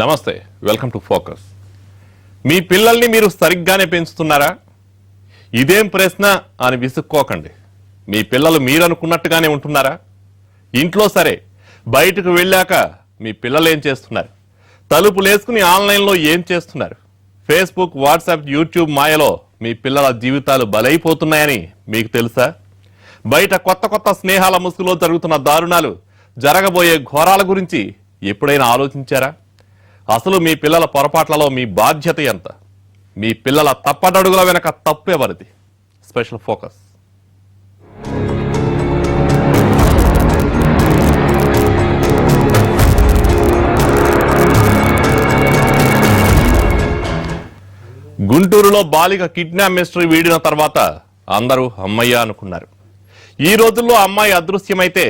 నమస్తే welcome to focus. మీ పిల్లల్ని మీరు సరిగ్గానే పెంచుతున్నారా? ఇదేం ప్రశ్న అని విసుక్కోకండి. మీ పిల్లలు మీరు అనుకున్నట్టుగానే ఉంటున్నారా? ఇంట్లో సరే బయటకు వెళ్ళాక మీ పిల్లలు ఏం చేస్తున్నారు? తలుపులేసుకుని ఆన్లైన్లో ఏం చేస్తున్నారు? ఫేస్బుక్ వాట్సాప్ యూట్యూబ్ మాయలో మీ పిల్లల జీవితాలు బలైపోతున్నాయని మీకు తెలుసా? బయట కొత్త కొత్త స్నేహాల ముసుగులో జరుగుతున్న దారుణాలు జరగబోయే ఘోరాల గురించి ఎప్పుడైనా ఆలోచించారా? అసలు మీ పిల్లల పొరపాట్లలో మీ బాధ్యత ఎంత? మీ పిల్లల తప్పటడుగుల వెనక తప్పు ఎవరిది? Special focus. గుంటూరులో బాలిక కిడ్నాప్ మిస్టరీ వీడిన తర్వాత అందరూ అమ్మయ్య అనుకున్నారు. ఈ రోజుల్లో అమ్మాయి అదృశ్యమైతే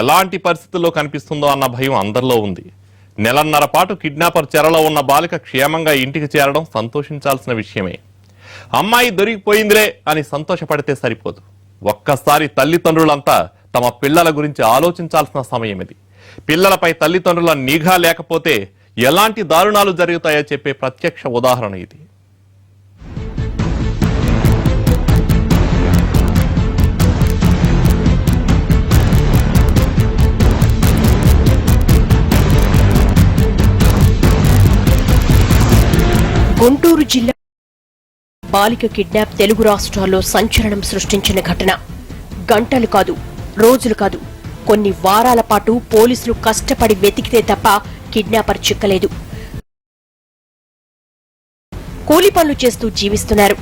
ఎలాంటి పరిస్థితుల్లో కనిపిస్తుందో అన్న భయం అందరిలో ఉంది. నెలన్నర పాటు కిడ్నాపర్ చెరలో ఉన్న బాలిక క్షేమంగా ఇంటికి చేరడం సంతోషించాల్సిన విషయమే. అమ్మాయి దొరికిపోయిందిరే అని సంతోషపడితే సరిపోదు. ఒక్కసారి తల్లిదండ్రులంతా తమ పిల్లల గురించి ఆలోచించాల్సిన సమయం ఇది పిల్లలపై తల్లిదండ్రుల నిఘా లేకపోతే ఎలాంటి దారుణాలు జరుగుతాయో చెప్పే ప్రత్యక్ష ఉదాహరణ ఇది. గుంటూరు జిల్లా బాలిక కిడ్నాప్ తెలుగు రాష్ట్రాల్లో సంచలనం సృష్టించిన ఘటన. గంటలు కాదు రోజులు కాదు కొన్ని వారాల పాటు పోలీసులు కష్టపడి వెతికితే తప్ప కిడ్నాపర్ చిక్కలేదు. కూలి పనులు చేస్తూ జీవిస్తున్నారు.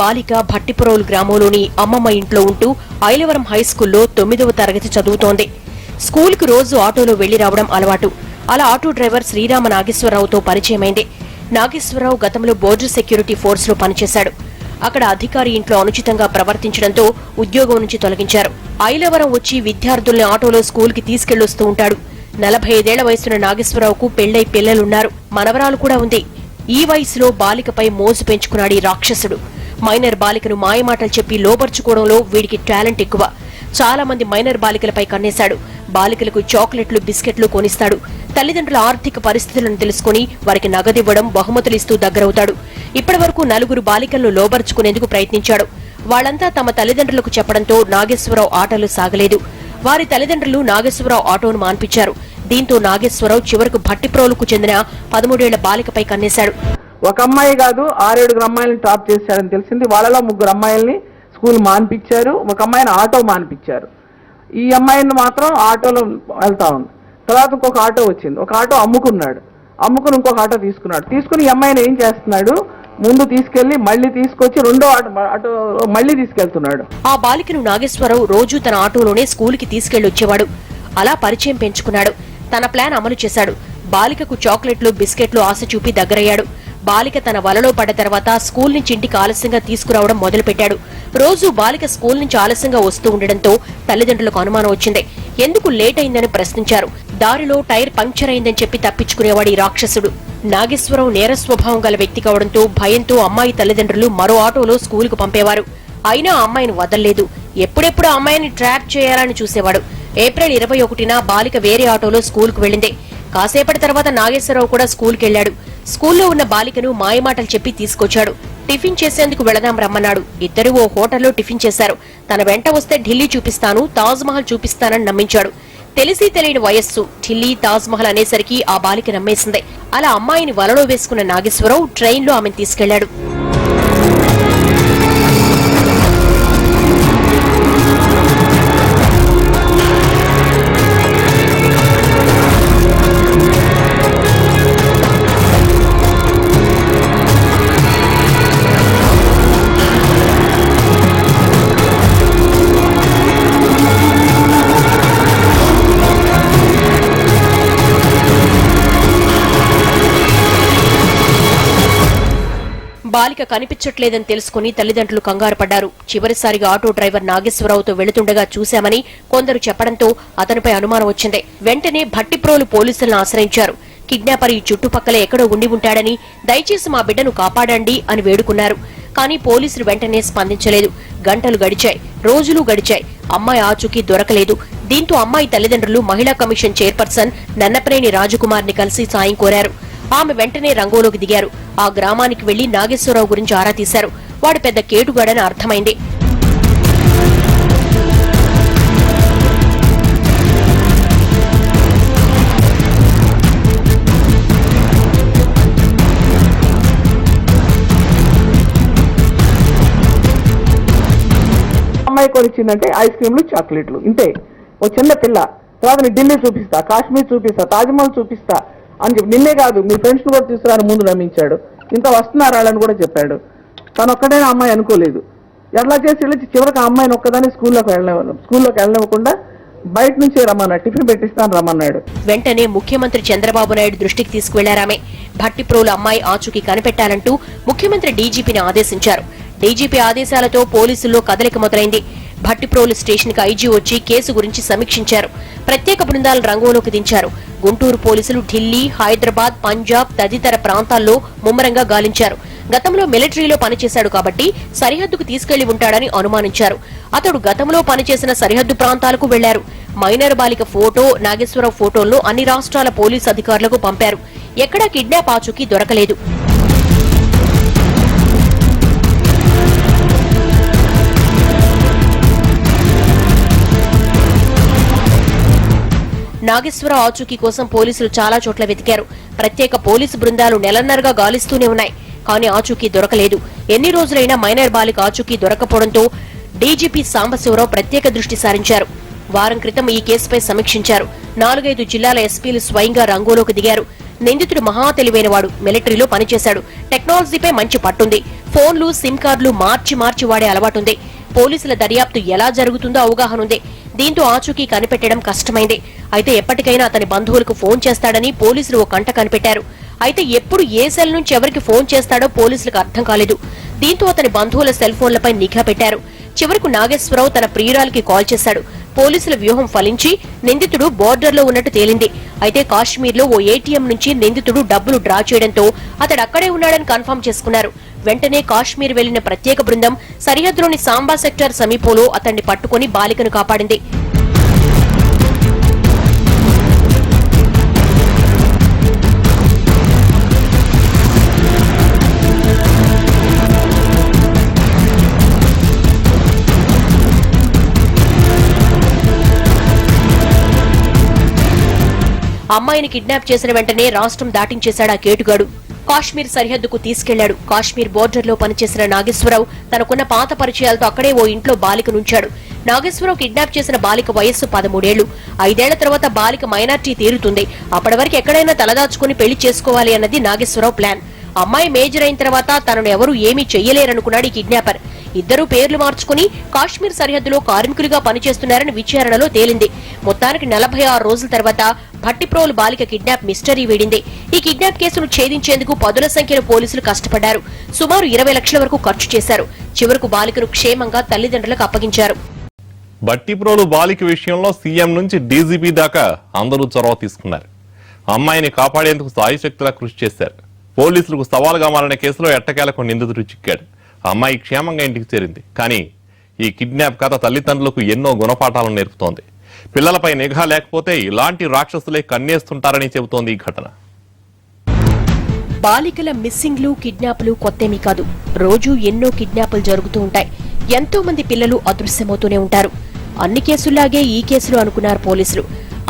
బాలిక భట్టిపురోలు గ్రామంలోని అమ్మమ్మ ఇంట్లో ఉంటూ ఐలవరం హైస్కూల్లో తొమ్మిదవ తరగతి చదువుతోంది. స్కూల్కు రోజు ఆటోలో వెళ్ళి రావడం అలవాటు. అలా ఆటో డ్రైవర్ శ్రీరామ నాగేశ్వరరావుతో పరిచయమైంది. నాగేశ్వరరావు గతంలో బోర్డర్ సెక్యూరిటీ ఫోర్స్లో పనిచేశాడు. అక్కడ అధికారి ఇంట్లో అనుచితంగా ప్రవర్తించడంతో ఉద్యోగం నుంచి తొలగించారు. ఐలవరం వచ్చి విద్యార్థుల్ని ఆటోలో స్కూల్కి తీసుకెళ్ళొస్తూ ఉంటాడు. నలభై ఐదేళ్ళ వయసున్న నాగేశ్వరరావుకు పెళ్ళై పిల్లలున్నారు. మనవరాలు కూడా ఉంది. ఈ వయసులో బాలికపై మోజు పెంచుకున్నాడు ఈ రాక్షసుడు. మైనర్ బాలికను మాయమాటలు చెప్పి లోపర్చుకోవడంలో వీడికి టాలెంట్ ఎక్కువ. చాలా మంది మైనర్ బాలికలపై కన్నేశాడు. బాలికలకు చాక్లెట్లు బిస్కెట్లు కొనిస్తాడు. తల్లిదండ్రుల ఆర్థిక పరిస్థితులను తెలుసుకుని వారికి నగదివ్వడం బహుమతులు ఇస్తూ దగ్గరవుతాడు. ఇప్పటివరకు నలుగురు బాలికలను లోబర్చుకునేందుకు ప్రయత్నించాడు. వాళ్ళంతా తమ తల్లిదండ్రులకు చెప్పడంతో నాగేశ్వరరావు ఆటలు సాగలేదు. వారి తల్లిదండ్రులు నాగేశ్వరరావు ఆటోను మాన్పించారు. దీంతో నాగేశ్వరరావు చివరకు భట్టిప్రోలుకు చెందిన పదమూడేళ్ళ బాలికపై కన్నేశాడు. ఒక అమ్మాయి కాదు ఆరేడుగురు అమ్మాయిలను టాప్ చేశాడని తెలిసింది. వాళ్ళలో ముగ్గురు అమ్మాయిల్ని స్కూల్ మాన్పించారు. ఒక అమ్మాయిని ఆటో మాన్పించారు. ఈ అమ్మాయిని మాత్రం ఆటోలో వెళ్తా ఉంది. తర్వాత ఇంకొక ఆటో వచ్చింది. ఒక ఆటో అమ్ముకున్నాడు. అమ్ముకుని ఇంకొక ఆటో తీసుకున్నాడు. తీసుకుని ఈ అమ్మాయిని ఏం చేస్తున్నాడు? ముందు తీసుకెళ్ళి మళ్ళీ తీసుకొచ్చి రెండో ఆటో ఆటో మళ్ళీ తీసుకెళ్తున్నాడు. ఆ బాలికను నాగేశ్వరరావు రోజు తన ఆటోలోనే స్కూల్ స్కూలుకి తీసుకెళ్ళొచ్చేవాడు అలా పరిచయం పెంచుకున్నాడు. తన ప్లాన్ అమలు చేశాడు. బాలికకు చాక్లెట్లు బిస్కెట్లు ఆశ చూపి దగ్గరయ్యాడు. బాలిక తన వలలో పడ్డ తర్వాత స్కూల్ నుంచి ఇంటికి ఆలస్యంగా తీసుకురావడం మొదలుపెట్టాడు. రోజు బాలిక స్కూల్ నుంచి ఆలస్యంగా వస్తూ ఉండడంతో తల్లిదండ్రులకు అనుమానం వచ్చింది. ఎందుకు లేట్ అయిందని ప్రశ్నించారు. దారిలో టైర్ పంక్చర్ అయిందని చెప్పి తప్పించుకునేవాడు ఈ రాక్షసుడు. నాగేశ్వరం నేర స్వభావం గల వ్యక్తి కావడంతో భయంతో అమ్మాయి తల్లిదండ్రులు మరో ఆటోలో స్కూలుకు పంపేవారు. అయినా అమ్మాయిని వదలలేదు. ఎప్పుడెప్పుడు అమ్మాయిని ట్రాప్ చేయాలని చూసేవాడు. ఏప్రిల్ ఇరవై ఒకటిన బాలిక వేరే ఆటోలో స్కూల్కు వెళ్ళింది. కాసేపటి తర్వాత నాగేశ్వరరావు కూడా స్కూల్కెళ్ళాడు స్కూల్లో ఉన్న బాలికను మాయమాటలు చెప్పి తీసుకొచ్చాడు. టిఫిన్ చేసేందుకు వెళదాం రమ్మన్నాడు. ఇద్దరు ఓ హోటల్లో టిఫిన్ చేశారు. తన వెంట వస్తే ఢిల్లీ చూపిస్తాను తాజ్ మహల్ చూపిస్తానని నమ్మించాడు. తెలిసి తెలియని వయస్సు ఢిల్లీ తాజ్ మహల్ అనేసరికి ఆ బాలిక నమ్మేసింది. అలా అమ్మాయిని వలలో వేసుకున్న నాగేశ్వరరావు ట్రైన్లో ఆమెను తీసుకెళ్ళాడు. బాలిక కనిపించట్లేదని తెలుసుకుని తల్లిదండ్రులు కంగారు పడ్డారు. చివరిసారిగా ఆటో డ్రైవర్ నాగేశ్వరరావుతో వెళుతుండగా చూశామని కొందరు చెప్పడంతో అతనిపై అనుమానం వచ్చింది. వెంటనే భట్టిప్రోలు పోలీసులను ఆశ్రయించారు. కిడ్నాపర్ ఈ చుట్టుపక్కల ఎక్కడో ఉండి ఉంటాడని దయచేసి మా బిడ్డను కాపాడండి అని వేడుకున్నారు. కానీ పోలీసులు వెంటనే స్పందించలేదు. గంటలు గడిచాయి. రోజులు గడిచాయి. అమ్మాయి ఆచూకీ దొరకలేదు. దీంతో అమ్మాయి తల్లిదండ్రులు మహిళా కమిషన్ చైర్పర్సన్ నన్నపనేని రాజకుమార్ని కలిసి సాయం కోరారు. ఆమె వెంటనే రంగంలోకి దిగారు. ఆ గ్రామానికి వెళ్ళి నాగేశ్వరరావు గురించి ఆరా తీశారు. వాడు పెద్ద కేటుగాడని అర్థమైంది. అమ్మాయి కొనిచ్చిందంటే ఐస్ క్రీమ్లు చాక్లెట్లు. ఇంతే. ఓ చిన్న పిల్ల. తర్వాత ఢిల్లీ చూపిస్తా కాశ్మీర్ చూపిస్తా తాజ్మహల్ చూపిస్తా. అని చెప్పి నిన్నే కాదు మీ ఫ్రెండ్స్ కూడా తీసుకురాని ముందు నమ్మించాడు. ఇంత వస్తున్నారు వాళ్ళని కూడా చెప్పాడు. తను ఒక్కడైనా అమ్మాయి అనుకోలేదు. ఎట్లా చేసి వెళ్ళి చివరికి ఆ అమ్మాయిని ఒక్కదాన్ని స్కూల్లోకి వెళ్ళనివ్వ స్కూల్లోకి వెళ్ళనివ్వకుండా బయట నుంచి రమ్మన్నా టిఫిన్ పెట్టిస్తాను రమ్మన్నాడు. వెంటనే ముఖ్యమంత్రి చంద్రబాబు నాయుడు దృష్టికి తీసుకువెళ్ళారామె. భట్టిప్రోలు అమ్మాయి ఆచూకీ కనిపెట్టాలంటూ ముఖ్యమంత్రి డీజీపీని ఆదేశించారు. డీజీపీ ఆదేశాలతో పోలీసుల్లో కదలిక మొదలైంది. భట్టిప్రోలు స్టేషన్కు ఐజీ వచ్చి కేసు గురించి సమీక్షించారు. ప్రత్యేక బృందాలు రంగంలోకి దించారు. గుంటూరు పోలీసులు ఢిల్లీ హైదరాబాద్ పంజాబ్ తదితర ప్రాంతాల్లో ముమ్మరంగా గాలించారు. గతంలో మిలిటరీలో పనిచేశాడు కాబట్టి సరిహద్దుకు తీసుకెళ్ళి ఉంటాడని అనుమానించారు. అతడు గతంలో పనిచేసిన సరిహద్దు ప్రాంతాలకు వెళ్ళారు మైనర్ బాలిక ఫోటో నాగేశ్వరరావు ఫోటోలను అన్ని రాష్ట్రాల పోలీసు అధికారులకు పంపారు. ఎక్కడా కిడ్నాప్ ఆచూకీ దొరకలేదు. నాగేశ్వర ఆచూకీ కోసం పోలీసులు చాలా చోట్ల వెతికారు. ప్రత్యేక పోలీసు బృందాలు నెలన్నరగా గాలిస్తూనే ఉన్నాయి. కానీ ఆచూకీ దొరకలేదు. ఎన్ని రోజులైనా మైనర్ బాలిక ఆచూకీ దొరకపోవడంతో డీజీపీ సాంబశివరావు ప్రత్యేక దృష్టి సారించారు. వారం క్రితం ఈ కేసుపై సమీక్షించారు. నాలుగైదు జిల్లాల ఎస్పీలు స్వయంగా రంగంలోకి దిగారు. నిందితుడు మహా తెలివైనవాడు. మిలిటరీలో పనిచేశాడు. టెక్నాలజీపై మంచి పట్టుంది. ఫోన్లు సిమ్ కార్డులు మార్చి మార్చి వాడే అలవాటుంది. పోలీసుల దర్యాప్తు ఎలా జరుగుతుందో అవగాహన ఉంది. దీంతో ఆచూకీ కనిపెట్టడం కష్టమైంది. అయితే ఎప్పటికైనా అతని బంధువులకు ఫోన్ చేస్తాడని పోలీసులు ఓ కంట కనిపెట్టారు. అయితే ఎప్పుడు ఏ సెల్ నుంచి ఎవరికి ఫోన్ చేస్తాడో పోలీసులకు అర్థం కాలేదు. దీంతో అతని బంధువుల సెల్ ఫోన్లపై నిఘా పెట్టారు. చివరకు నాగేశ్వరరావు తన ప్రియురాలికి కాల్ చేశాడు. పోలీసుల వ్యూహం ఫలించి నిందితుడు బోర్డర్లో ఉన్నట్టు తేలింది. అయితే కాశ్మీర్లో ఓ ఏటీఎం నుంచి నిందితుడు డబ్బులు డ్రా చేయడంతో అతడు అక్కడే ఉన్నాడని కన్ఫర్మ్ చేసుకున్నారు. వెంటనే కాశ్మీర్ వెళ్ళిన ప్రత్యేక బృందం సరిహద్దులోని సాంబా సెక్టర్ సమీపంలో అతన్ని పట్టుకుని బాలికను కాపాడింది. అమ్మాయిని కిడ్నాప్ చేసిన వెంటనే రాష్ట్రం దాటించేశాడు ఆ కేటుగాడు. కాశ్మీర్ సరిహద్దుకు తీసుకెళ్ళాడు. కాశ్మీర్ బోర్డర్లో పనిచేసిన నాగేశ్వరరావు తనకున్న పాత పరిచయాలతో అక్కడే ఓ ఇంట్లో బాలికనుంచాడు నాగేశ్వరరావు కిడ్నాప్ చేసిన బాలిక వయస్సు పదమూడేళ్ళు ఐదేళ్ళ తర్వాత బాలిక మైనార్టీ తీరుతుంది. అప్పటి వరకు ఎక్కడైనా తలదాచుకుని పెళ్ళి చేసుకోవాలి అన్నది నాగేశ్వరరావు ప్లాన్. అమ్మాయి మేజర్ అయిన తర్వాత తనను ఎవరూ ఏమీ చెయ్యలేరనుకున్నాడు ఈ కిడ్నాపర్. ఇద్దరు పేర్లు మార్చుకుని కాశ్మీర్ సరిహద్దులో కార్మికులుగా పనిచేస్తున్నారని విచారణలో తేలింది. మొత్తానికి నలభై ఆరు రోజుల తర్వాత భట్టిప్రోలు బాలిక కిడ్నాప్ మిస్టరీ వీడింది. ఈ కిడ్నాప్ కేసును ఛేదించేందుకు పదుల సంఖ్యలో పోలీసులు కష్టపడ్డారు. సుమారు ఇరవై లక్షల వరకు ఖర్చు చేశారు. చివరకు బాలికను క్షేమంగా తల్లిదండ్రులకు అప్పగించారు. భట్టిప్రోలు బాలిక విషయంలో సీఎం నుంచి డీజీపీ దాకా అందరూ చొరవ తీసుకున్నారు. అమ్మాయిని కాపాడేందుకు సాయశక్తులా కృషి చేశారు. పోలీసులకు సవాలుగా మారిన కేసులో ఎట్టకేలకు నిందితుడు చిక్కాడు. అమ్మాయి క్షేమంగా ఇంటికి చేరింది. కానీ ఈ కిడ్నాప్ కథ తల్లిదండ్రులకు ఎన్నో గుణపాఠాలను నేర్పుతోంది. పిల్లలపై నిఘా లేకపోతే ఇలాంటి రాక్షసులే కన్నేస్తుంటారని చెబుతోంది ఈ ఘటన. బాలికల మిస్సింగ్లు కిడ్నాప్లు కొత్తేమీ కాదు. రోజూ ఎన్నో కిడ్నాప్లు జరుగుతూ ఉంటాయి. ఎంతో మంది పిల్లలు అదృశ్యమవుతూనే ఉంటారు. అన్ని కేసుల్లాగే ఈ కేసులు అనుకున్నారు పోలీసులు.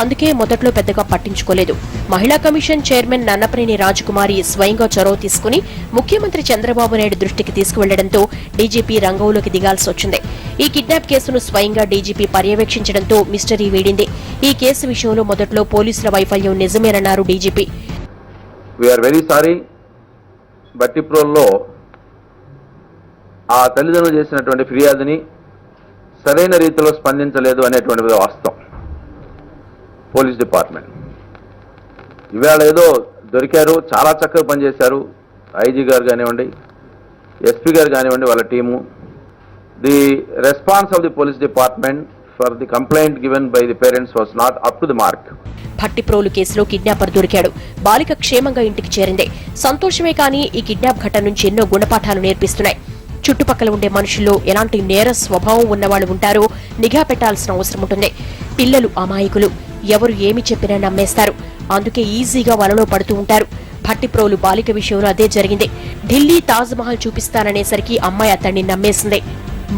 అందుకే మొదట్లో పెద్దగా పట్టించుకోలేదు. మహిళా కమిషన్ చైర్మన్ నన్నపనేని రాజకుమారి స్వయంగా చొరవ తీసుకుని ముఖ్యమంత్రి చంద్రబాబు నాయుడు దృష్టికి తీసుకువెళ్ళడంతో డీజీపీ రంగంలోకి దిగాల్సి వచ్చింది. ఈ కిడ్నాప్ కేసును స్వయంగా డీజీపీ పర్యవేక్షించడంతో మిస్టరీ వీడింది. ఈ కేసు విషయంలో మొదట్లో పోలీసుల వైఫల్యం నిజమేనన్నారు డీజీపీ. వీఆర్ వెరీ సారీ బట్టిప్రోల్లో ఆ తల్లిదండ్రులు చేసినటువంటి ఫిర్యాదుని సరైన రీతిలో స్పందించలేదు అనేటువంటిది వాస్తవం. Police department. ఇవాళ ఏదో దొరికారు చాలా చక్కగా పనిచేశారు. ఐజీ గారు కానివ్వండి ఎస్పీ గారు కానివ్వండి వాళ్ళ team. The response of the police department for the complaint given by the parents was not up to the mark. Bhattiprolu కేసులో కిడ్నాపర్ దొరికాడు. బాలిక క్షేమంగా ఇంటికి చేరింది. సంతోషమే కానీ ఈ కిడ్నాప్ ఘటన నుంచి ఎన్నో గుణపాఠాలు నేర్పిస్తున్నాయి. చుట్టుపక్కల ఉండే మనుషుల్లో ఎలాంటి నేర స్వభావం ఉన్నవాళ్ళు ఉంటారో నిఘా పెట్టాల్సిన అవసరం ఉంటుంది. పిల్లలు అమాయకులు. ఎవరు ఏమి చెప్పినా నమ్మేస్తారు. అందుకే ఈజీగా వలలో పడుతూ ఉంటారు. భట్టిప్రోలు బాలిక విషయంలో అదే జరిగింది. ఢిల్లీ తాజ్ మహల్ చూపిస్తాననేసరికి అమ్మాయి అతన్ని నమ్మేసింది.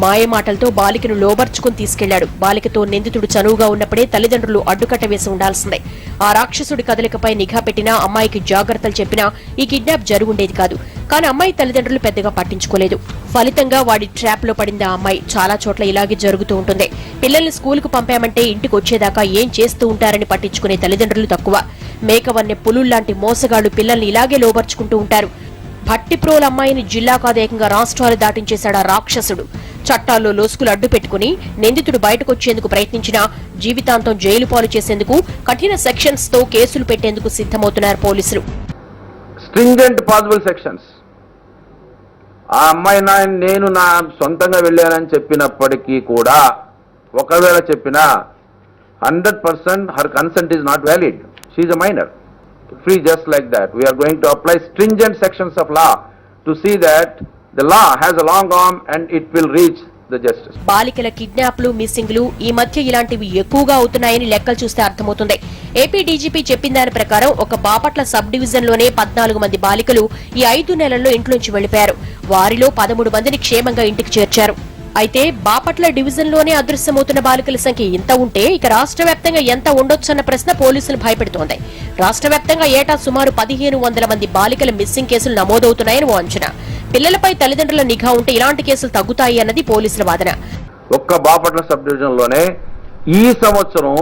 మాయమాటలతో బాలికను లోబర్చుకుని తీసుకెళ్ళాడు. బాలికతో నిందితుడు చనువుగా ఉన్నప్పుడే తల్లిదండ్రులు అడ్డుకట్ట వేసి ఉండాల్సిందే. ఆ రాక్షసుడి కదలికపై నిఘా పెట్టినా అమ్మాయికి జాగ్రత్తలు చెప్పినా ఈ కిడ్నాప్ జరుగుండేది కాదు. కానీ అమ్మాయి తల్లిదండ్రులు పెద్దగా పట్టించుకోలేదు. ఫలితంగా వాడి ట్రాప్లో పడింది ఆ అమ్మాయి. చాలా చోట్ల ఇలాగే జరుగుతూ ఉంటుంది. పిల్లల్ని స్కూల్కు పంపామంటే ఇంటికి వచ్చేదాకా ఏం చేస్తూ ఉంటారని పట్టించుకునే తల్లిదండ్రులు తక్కువ. మేకవన్నె పులుల్లాంటి మోసగాళ్ళు పిల్లల్ని ఇలాగే లోబర్చుకుంటూ ఉంటారు. భట్టిప్రోల అమ్మాయిని జిల్లా కాదేకంగా రాష్ట్రాలు దాటించేశాడు ఆ రాక్షసుడు. చట్టాల్లో లోసుకులు అడ్డు పెట్టుకుని నిందితుడు బయటకొచ్చేందుకు ప్రయత్నించినా జీవితాంతం జైలు పాలు చేసేందుకు కఠిన సెక్షన్స్తో కేసులు పెట్టేందుకు సిద్ధమవుతున్నారు పోలీసులు. స్ట్రింజెంట్ పాసిబుల్ సెక్షన్స్ ఆ అమ్మాయి నా నేను నా సొంతంగా వెళ్ళానని చెప్పినప్పటికీ కూడా ఒకవేళ చెప్పినా hundred percent her consent is not valid. She's a minor free just like that we're going to apply stringent sections of law to see that the law has a long arm and it will reach the justice బాలికల కిడ్నాప్లు మిస్సింగ్లు ఈ మధ్య ఇలాంటివి ఎక్కువగా అవుతున్నాయని లెక్కలు చూస్తే అర్థమవుతుంది. ఏపీ డీజీపీ చెప్పిన దాని ప్రకారం ఒక బాపట్ల సబ్ డివిజన్లోనే పద్నాలుగు మంది బాలికలు ఈ ఐదు నెలల్లో ఇంట్లోంచి వెళ్ళిపోయారు వారిలో పదమూడు మందిని క్షేమంగా ఇంటికి చేర్చారు. అయితే బాపట్ల డివిజన్లోనే అదృశ్యమవుతున్న బాలికల సంఖ్య ఇంత ఉంటే ఇక రాష్ట్ర వ్యాప్తంగా ఎంత ఉండొచ్చన్న ప్రశ్న పోలీసులు భయపెడుతోంది. రాష్ట్ర వ్యాప్తంగా ఏటా సుమారు పదిహేను వందల మంది బాలికల మిస్సింగ్ కేసులు నమోదవుతున్నాయని ఓ అంచనా. పిల్లలపై తల్లిదండ్రుల నిఘా ఉంటే ఇలాంటి కేసులు తగ్గుతాయి అన్నది పోలీసుల వాదన. ఒక్క బాపట్ల సబ్ డివిజన్లోనే ఈ సంవత్సరం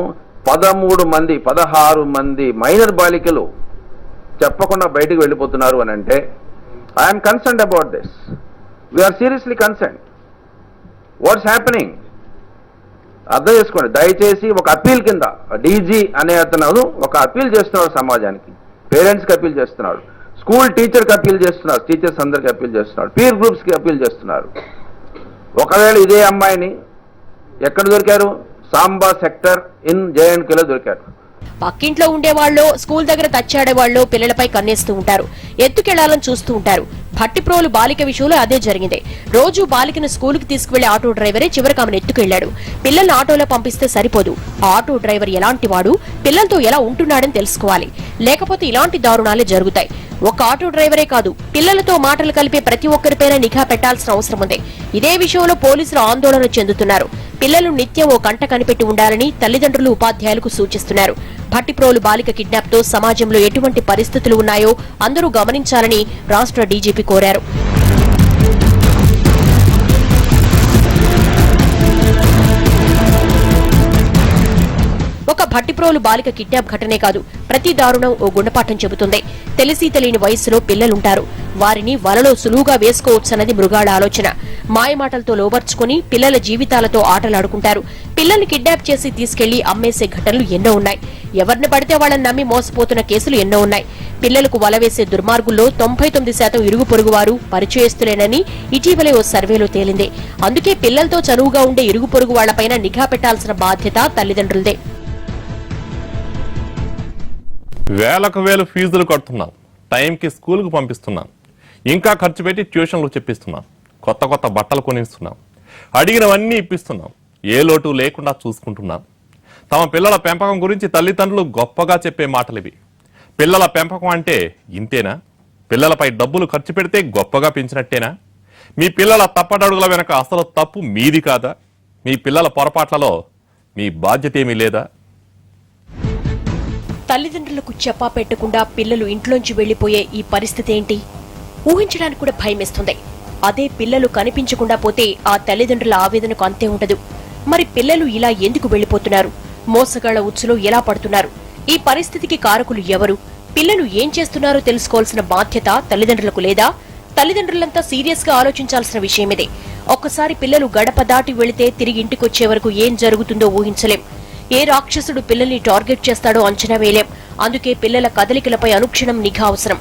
పదమూడు మంది పదహారు మంది మైనర్ బాలికలు చెప్పకుండా బయటికి వెళ్ళిపోతున్నారు అని అంటే I'm concern about this we're seriously concern what's happening అర్థం చేసుకోండి. దయచేసి ఒక అప్పీల్ కింద డీజీ అనే అతను ఒక అప్పీల్ చేస్తున్నాడు సమాజానికి. పేరెంట్స్కి అప్పీల్ చేస్తున్నాడు. స్కూల్ టీచర్కి అప్పీల్ చేస్తున్నారు టీచర్స్ అందరికి అప్పీల్ చేస్తున్నారు పీర్ గ్రూప్స్కి అప్పీల్ చేస్తున్నారు. ఒకవేళ ఇదే అమ్మాయిని ఎక్కడ దొరికారు? సాంబా సెక్టర్ ఇన్ జేఎన్కేలో దొరికారు. పక్కింట్లో ఉండేవాళ్ళు స్కూల్ దగ్గర తచ్చాడేవాళ్ళు పిల్లలపై కన్నేస్తూ ఉంటారు. ఎత్తుకెళ్ళాలని చూస్తూ ఉంటారు. భట్టిప్రోలు బాలిక విషయంలో అదే జరిగింది. రోజు బాలికను స్కూలుకి తీసుకువెళ్ళే ఆటో డ్రైవరే చివరికి ఆమెను ఎత్తుకెళ్ళాడు. పిల్లల్ని ఆటోలో పంపిస్తే సరిపోదు. ఆటో డ్రైవర్ ఎలాంటి వాడు? పిల్లలతో ఎలా ఉంటున్నాడని తెలుసుకోవాలి. లేకపోతే ఇలాంటి దారుణాలే జరుగుతాయి. ఒక ఆటో డ్రైవరే కాదు పిల్లలతో మాటలు కలిపే ప్రతి ఒక్కరిపైన నిఘా పెట్టాల్సిన అవసరం ఉంది. ఇదే విషయంలో పోలీసులు ఆందోళన చెందుతున్నారు. పిల్లలు నిత్యం ఓ కంట కనిపెట్టి ఉండాలని తల్లిదండ్రులు ఉపాధ్యాయులకు సూచిస్తున్నారు. భట్టిప్రోలు బాలిక కిడ్నాప్తో సమాజంలో ఎటువంటి పరిస్థితులు ఉన్నాయో అందరూ గమనించాలని రాష్ట్ర డీజీపీ కోరారు. ఒక భట్టిప్రోలు బాలిక కిడ్నాప్ ఘటనే కాదు. ప్రతి దారుణం ఓ గుణపాఠం చెబుతుంది. తెలిసి తెలియని వయసులో పిల్లలుంటారు. వారిని వలలో సులువుగా వేసుకోవచ్చన్నది మృగాళ ఆలోచన. మాయమాటలతో లోబర్చుకుని పిల్లల జీవితాలతో ఆటలాడుకుంటారు. పిల్లల్ని కిడ్నాప్ చేసి తీసుకెళ్ళి అమ్మేసే ఘటనలు ఎన్నో ఉన్నాయి. ఎవరిని పడితే వాళ్ళని నమ్మి మోసపోతున్న కేసులు ఎన్నో ఉన్నాయి. పిల్లలకు వల వేసే దుర్మార్గుల్లో తొంభై తొమ్మిది శాతం ఇరుగు పొరుగువారు పరిచయస్తులేనని ఇటీవలే ఓ సర్వేలో తేలింది. అందుకే పిల్లలతో చనువుగా ఉండే ఇరుగు పొరుగు వాళ్ళపైన నిఘా పెట్టాల్సిన బాధ్యత తల్లిదండ్రులదే. వేలకు వేలు ఫీజులు కడుతున్నాం. టైంకి స్కూల్కి పంపిస్తున్నాం. ఇంకా ఖర్చు పెట్టి ట్యూషన్లు చెప్పిస్తున్నాం. కొత్త కొత్త బట్టలు కొనిస్తున్నాం. అడిగినవన్నీ ఇప్పిస్తున్నాం. ఏ లోటు లేకుండా చూసుకుంటున్నాం. తమ పిల్లల పెంపకం గురించి తల్లిదండ్రులు గొప్పగా చెప్పే మాటలు ఇవి పిల్లల పెంపకం అంటే ఇంతేనా? పిల్లలపై డబ్బులు ఖర్చు పెడితే గొప్పగా పెంచినట్టేనా? మీ పిల్లల తప్పటడుగుల వెనక అసలు తప్పు మీది కాదా? మీ పిల్లల పొరపాట్లలో మీ బాధ్యత ఏమీ లేదా? తల్లిదండ్రులకు చెప్పా పెట్టకుండా పిల్లలు ఇంట్లోంచి వెళ్ళిపోయే ఈ పరిస్థితి ఏంటి? ఊహించడానికి కూడా భయమేస్తుంది. అదే పిల్లలు కనిపించకుండా పోతే ఆ తల్లిదండ్రుల ఆవేదనకు అంతే ఉండదు. మరి పిల్లలు ఇలా ఎందుకు వెళ్ళిపోతున్నారు మోసగాళ్ళ ఉచ్చులో ఎలా పడుతున్నారు? ఈ పరిస్థితికి కారకులు ఎవరు? పిల్లలు ఏం చేస్తున్నారో తెలుసుకోవాల్సిన బాధ్యత తల్లిదండ్రులకు లేదా? తల్లిదండ్రులంతా సీరియస్గా ఆలోచించాల్సిన విషయమిదే. ఒక్కసారి పిల్లలు గడప దాటి వెళితే తిరిగి ఇంటికొచ్చే వరకు ఏం జరుగుతుందో ఊహించలేం. ఏ రాక్షసుడు పిల్లల్ని టార్గెట్ చేస్తాడో అంచనా వేయలేం. అందుకే పిల్లల కదలికలపై అనుక్షణం నిఘా అవసరం.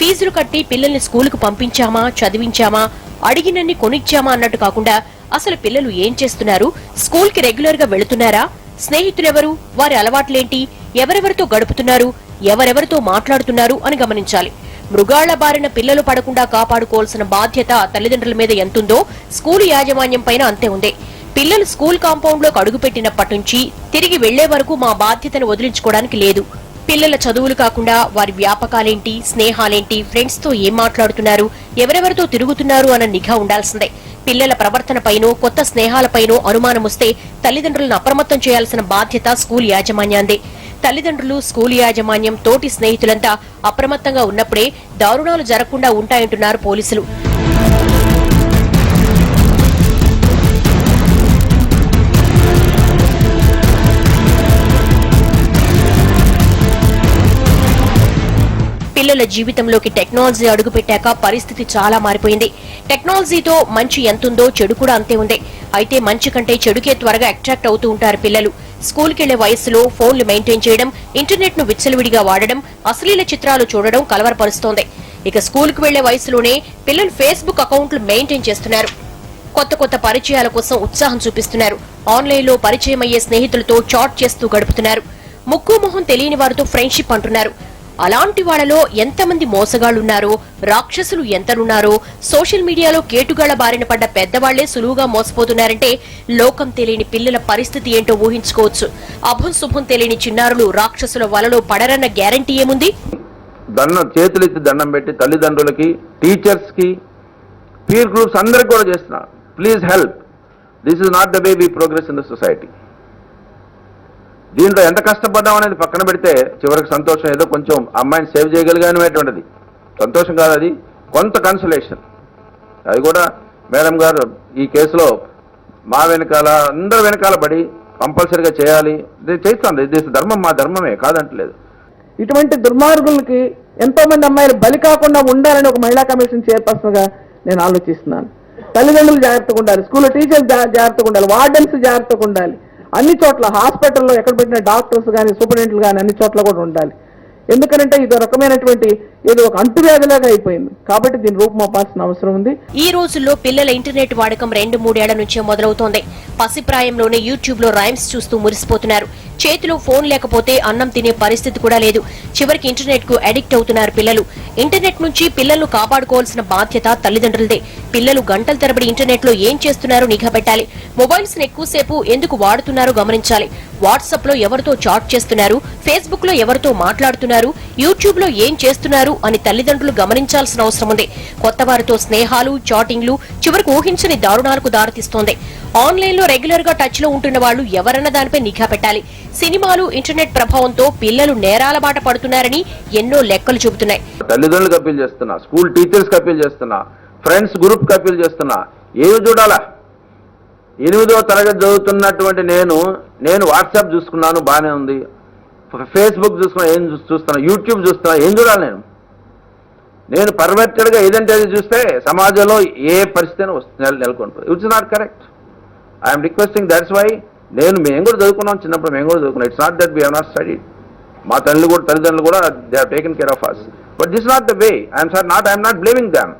ఫీజులు కట్టి పిల్లల్ని స్కూలుకు పంపించామా చదివించామా అడిగినన్ని కొనిచ్చామా అన్నట్టు కాకుండా అసలు పిల్లలు ఏం చేస్తున్నారు? స్కూల్కి రెగ్యులర్గా వెళుతున్నారా? స్నేహితులెవరు? వారి అలవాట్లేంటి? ఎవరెవరితో గడుపుతున్నారు? ఎవరెవరితో మాట్లాడుతున్నారు అని గమనించాలి. మృగాళ్ళ బారిన పిల్లలు పడకుండా కాపాడుకోవాల్సిన బాధ్యత తల్లిదండ్రుల మీద ఎంతుందో స్కూలు యాజమాన్యం పైన అంతే ఉంది. పిల్లలు స్కూల్ కాంపౌండ్లోకి అడుగుపెట్టినప్పటి నుంచి తిరిగి వెళ్ళే వరకు మా బాధ్యతను వదిలించుకోవడానికి లేదు. పిల్లల చదువులు కాకుండా వారి వ్యాపకాలేంటి స్నేహాలేంటి ఫ్రెండ్స్తో ఏం మాట్లాడుతున్నారు ఎవరెవరితో తిరుగుతున్నారు అన్న నిఘా ఉండాల్సిందే. పిల్లల ప్రవర్తనపైనో కొత్త స్నేహాలపైనో అనుమానం వస్తే తల్లిదండ్రులను అప్రమత్తం చేయాల్సిన బాధ్యత స్కూల్ యాజమాన్యాందే. తల్లిదండ్రులు స్కూల్ యాజమాన్యం తోటి స్నేహితులంతా అప్రమత్తంగా ఉన్నప్పుడే దారుణాలు జరగకుండా ఉంటాయంటున్నారు పోలీసులు. పిల్లల జీవితంలోకి టెక్నాలజీ అడుగుపెట్టాక పరిస్థితి చాలా మారిపోయింది. టెక్నాలజీతో మంచి ఎంతుందో చెడు కూడా అంతే ఉంది. అయితే మంచి కంటే చెడుకే త్వరగా అట్రాక్ట్ అవుతూ ఉంటారు పిల్లలు. స్కూల్కి వెళ్ళే వయసులో ఫోన్లు మెయింటైన్ చేయడం ఇంటర్నెట్ను విచ్చలవిడిగా వాడడం అశ్లీల చిత్రాలు చూడడం కలవరపరుస్తోంది. ఇక స్కూల్కి వెళ్ళే వయసులోనే పిల్లలు ఫేస్బుక్ అకౌంట్లు మెయింటైన్ చేస్తున్నారు. కొత్త కొత్త పరిచయాల కోసం ఉత్సాహం చూపిస్తున్నారు. ఆన్లైన్లో పరిచయమయ్యే స్నేహితులతో చాట్ చేస్తూ గడుపుతున్నారు. ముక్కు మొహం తెలియని వారితో ఫ్రెండ్షిప్ అంటున్నారు. అలాంటి వాళ్ళలో ఎంతమంది మోసగాళ్ళున్నారో రాక్షసులు ఎంతనున్నారో సోషల్ మీడియాలో కేటుగాళ్ళ బారిన పడ్డ పెద్దవాళ్ళే సులువుగా మోసపోతున్నారంటే లోకం తెలియని పిల్లల పరిస్థితి ఏంటో ఊహించుకోవచ్చు. అభం శుభం తెలియని చిన్నారులు రాక్షసుల వలలో పడరన్న గ్యారంటీ ఏముంది? దండం చేతులెత్తి దండం పెట్టి తల్లిదండ్రులకి టీచర్స్కి పీర్ గ్రూప్స్ అందరికి కూడా చేస్తున్నా please help this is not the way we progress in the society దీంట్లో ఎంత కష్టపడ్డాం అనేది పక్కన పెడితే చివరికి సంతోషం ఏదో కొంచెం అమ్మాయిని సేవ్ చేయగలిగానేటువంటిది సంతోషం కాదు అది. కొంత కన్సలేషన్ అది కూడా మేడం గారు ఈ కేసులో మా వెనకాల అందరు వెనకాల పడి కంపల్సరీగా చేయాలి. చేస్తాను ఇది ధర్మం మా ధర్మమే కాదంటలేదు. ఇటువంటి దుర్మార్గులకి ఎంతో మంది అమ్మాయిలు బలి కాకుండా ఉండాలని ఒక మహిళా కమిషన్ చైర్పర్సన్గా నేను ఆలోచిస్తున్నాను. తల్లిదండ్రులు జాగ్రత్తగా ఉండాలి. స్కూల్లో టీచర్లు జాగ్రత్తగా ఉండాలి. వార్డెన్స్ జాగ్రత్తగా ఉండాలి. అన్ని చోట్ల హాస్పిటల్లో ఎక్కడ పెట్టిన డాక్టర్స్ కానీ సూపరింటెండెంట్లు కానీ అన్ని చోట్ల కూడా ఉండాలి. ఎందుకంటే ఇది రకమైనటువంటి ఏదో ఒక అంటువ్యాధిలాగా అయిపోయింది. కాబట్టి దీని రూపుమాపాల్సిన అవసరం ఉంది. ఈ రోజుల్లో పిల్లల ఇంటర్నెట్ వాడకం రెండు మూడేళ్ళ నుంచే మొదలవుతోంది. పసిప్రాయంలోనే యూట్యూబ్లో రైమ్స్ చూస్తూ మురిసిపోతున్నారు. చేతిలో ఫోన్ లేకపోతే అన్నం తినే పరిస్థితి కూడా లేదు. చివరికి ఇంటర్నెట్కు అడిక్ట్ అవుతున్నారు పిల్లలు. ఇంటర్నెట్ నుంచి పిల్లలను కాపాడుకోవాల్సిన బాధ్యత తల్లిదండ్రులదే. పిల్లలు గంటల తరబడి ఇంటర్నెట్లో ఏం చేస్తున్నారో నిఘా పెట్టాలి. మొబైల్స్ని ఎక్కువసేపు ఎందుకు వాడుతున్నారో గమనించాలి. వాట్సాప్లో ఎవరితో చాట్ చేస్తున్నారు ఫేస్బుక్లో ఎవరితో మాట్లాడుతున్నారు యూట్యూబ్లో ఏం చేస్తున్నారు అని తల్లిదండ్రులు గమనించాల్సిన అవసరం ఉంది. కొత్త వారితో స్నేహాలు చాటింగ్లు చివరకు ఊహించని దారుణాలకు దారితీస్తోంది. ఆన్లైన్లో రెగ్యులర్గా టచ్లో ఉంటున్న వాళ్ళు ఎవరన్న దానిపై నిఘా పెట్టాలి. సినిమాలు ఇంటర్నెట్ ప్రభావంతో పిల్లలు నేరాల బాట పడుతున్నారని ఎన్నో లెక్కలు చెబుతున్నాయి తల్లిదండ్రులు అప్పీల్ చేస్తున్నా స్కూల్ టీచర్స్ అప్పీల్ చేస్తున్నా ఫ్రెండ్స్ గ్రూప్ అప్పీల్ చేస్తున్నా ఏమి చూడాలా? ఎనిమిదో తరగతి చదువుతున్నటువంటి నేను నేను వాట్సాప్ చూసుకున్నాను బాగానే ఉంది. ఫేస్బుక్ చూసుకున్నా ఏం చూస్తున్నా యూట్యూబ్ చూస్తున్నా ఏం చూడాలి నేను? నేను పర్వర్టెడ్గా ఏదంటే అది చూస్తే సమాజంలో ఏ పరిస్థితి వస్తుంది నెలకొంటుంది. It's not correct I'm requesting that's why నేను మేము కూడా చదువుకున్నాం చిన్నప్పుడు మేము కూడా చదువుకున్నాం. It's not that we not studied మా తల్లి కూడా తల్లిదండ్రులు కూడా they have taken care of us but this not the way I'm sir not I'm not blaming them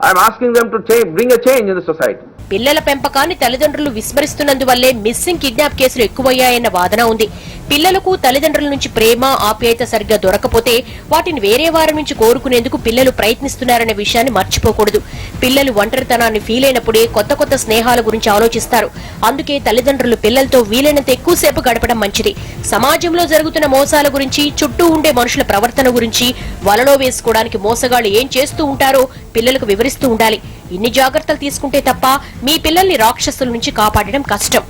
I'm asking them to bring a change in the society పిల్లల పెంపకాన్ని తల్లిదండ్రులు విస్మరిస్తున్నందువల్లే missing kidnap కేసులు ఎక్కువయ్యాయన్న వాదన ఉంది. పిల్లలకు తల్లిదండ్రుల నుంచి ప్రేమ ఆప్యాయత సరిగ్గా దొరకపోతే వాటిని వేరే వారి నుంచి కోరుకునేందుకు పిల్లలు ప్రయత్నిస్తున్నారనే విషయాన్ని మర్చిపోకూడదు. పిల్లలు ఒంటరితనాన్ని ఫీల్ అయినప్పుడే కొత్త కొత్త స్నేహాల గురించి ఆలోచిస్తారు. అందుకే తల్లిదండ్రులు పిల్లలతో వీలైనంత ఎక్కువసేపు గడపడం మంచిది. సమాజంలో జరుగుతున్న మోసాల గురించి చుట్టూ ఉండే మనుషుల ప్రవర్తన గురించి వలలో వేసుకోవడానికి మోసగాళ్ళు ఏం చేస్తూ ఉంటారో పిల్లలకు వివరిస్తూ ఉండాలి. ఇన్ని జాగ్రత్తలు తీసుకుంటే తప్ప మీ పిల్లల్ని రాక్షసుల నుంచి కాపాడడం కష్టం.